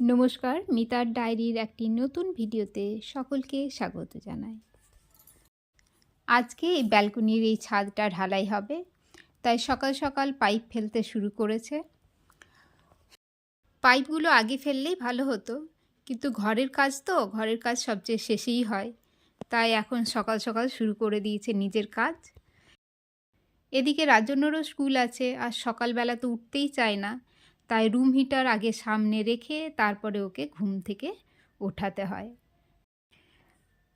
নমস্কার, মিতার ডায়েরির একটি নতুন ভিডিওতে সকলকে স্বাগত জানাই। আজকে এই ব্যালকনির এই ছাদটা ঢালাই হবে, তাই সকাল সকাল পাইপ ফেলতে শুরু করেছে। পাইপগুলো আগে ফেললেই ভালো হতো, কিন্তু ঘরের কাজ তো, ঘরের কাজ সবচেয়ে শেষেই হয়, তাই এখন সকাল সকাল শুরু করে দিয়েছে নিজের কাজ। এদিকে রাজন্যরও স্কুল আছে, আর সকালবেলা তো উঠতেই চায় না তাই রুম হিটার আগে সামনে রেখে তারপরে ওকে ঘুম থেকে ওঠাতে হয়।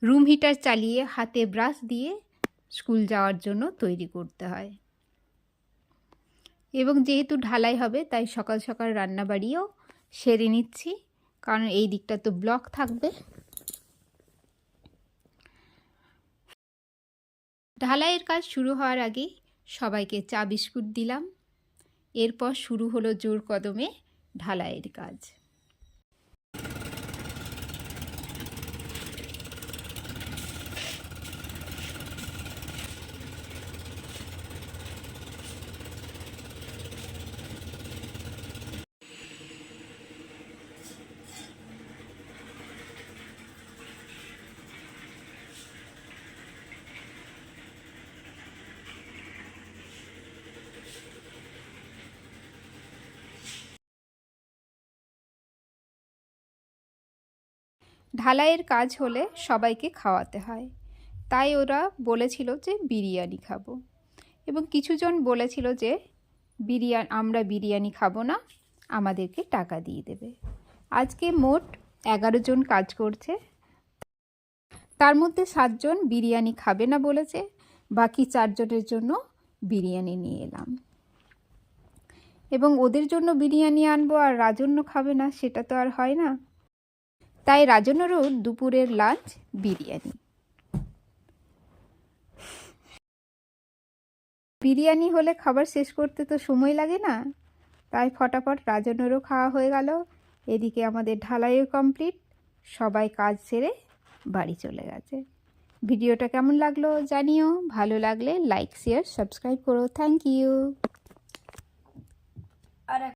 রুম হিটার চালিয়ে হাতে ব্রাশ দিয়ে স্কুল যাওয়ার জন্য তৈরি করতে হয়। এবং যেহেতু ঢালাই হবে, তাই সকাল সকাল রান্নাবাড়িও সেরে নিচ্ছি। কারণ এই দিকটা তো ব্লক থাকবে। ঢালাইয়ের কাজ শুরু হওয়ার আগেই সবাইকে চা বিস্কুট দিলাম। এরপর শুরু হলো জোর কদমে ঢালাইয়ের কাজ। ঢালাইয়ের কাজ হলে সবাইকে খাওয়াতে হয়। তাই ওরা বলেছিল যে বিরিয়ানি খাব। এবং কিছুজন বলেছিল যে বিরিয়ানি আমরা বিরিয়ানি খাব না, আমাদেরকে টাকা দিয়ে দেবে। আজকে মোট এগারো জন কাজ করছে। তার মধ্যে সাতজন বিরিয়ানি খাবে না বলেছে, বাকি চারজনের জন্য বিরিয়ানি নিয়ে এলাম। এবং ওদের জন্য বিরিয়ানি আনব আর রাজন্য খাবে না, সেটা তো আর হয় না। তাই রাজনেরও দুপুরের লাঞ্চ বিরিয়ানি। বিরিয়ানি হলে খাবার শেষ করতে তো সময় লাগে না। তাই ফটাফট রাজনেরও খাওয়া হয়ে গেল। এদিকে আমাদের ঢালাইও কমপ্লিট। সবাই কাজ সেরে বাড়ি চলে গেছে। ভিডিওটা কেমন লাগল জানিও। ভালো লাগলে লাইক, শেয়ার, সাবস্ক্রাইব করো। Thank you.